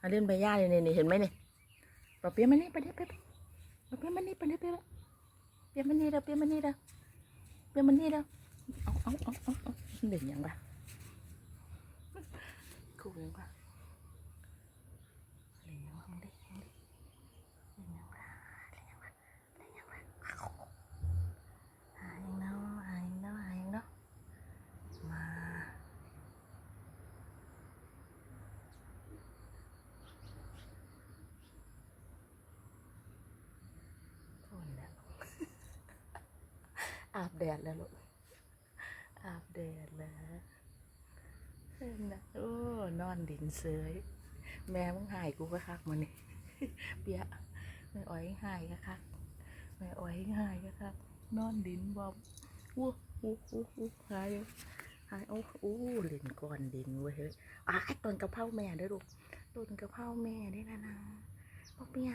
อาเล่นใบหญ้าเนี่ยนี่เห็นไหมเนี่ยปะเปียมันนี่ไปเดี๋ยวไปเดี๋ยวปะเปียมันนี่ไปเดี๋ยวไปเดี๋ยวเปียมันนี่เด้อเปียมันนี่เด้อเปียมันนี่เด้อเอาเอาเอาเอาเอาเด่นยังปะคู่ยังปะเล่นยังวะมึงเล่นยังดิเล่นยังวะเล่นยังวะเล่นยังวะหายังเนาะหายังเนาะหายังเนาะมา โทนแล้ว อาบแดดแล้วลูก อาบแดดแล้วนะโอ้ นอนดินเสย แม่มึงหายกูก็คักมันนี่เปียแม่อ้อยหายก็คักแม่อ้อยหายก็คักนอนดินบอมอู้อู้อู้อู้หายหายโอ้โอ้เล่นก้อนดินเว้ยเฮ้ยอ้าต้นกะเพราแม่ด้อลูกต้นกะเพราแม่ได้แล้วนะบอกเปีย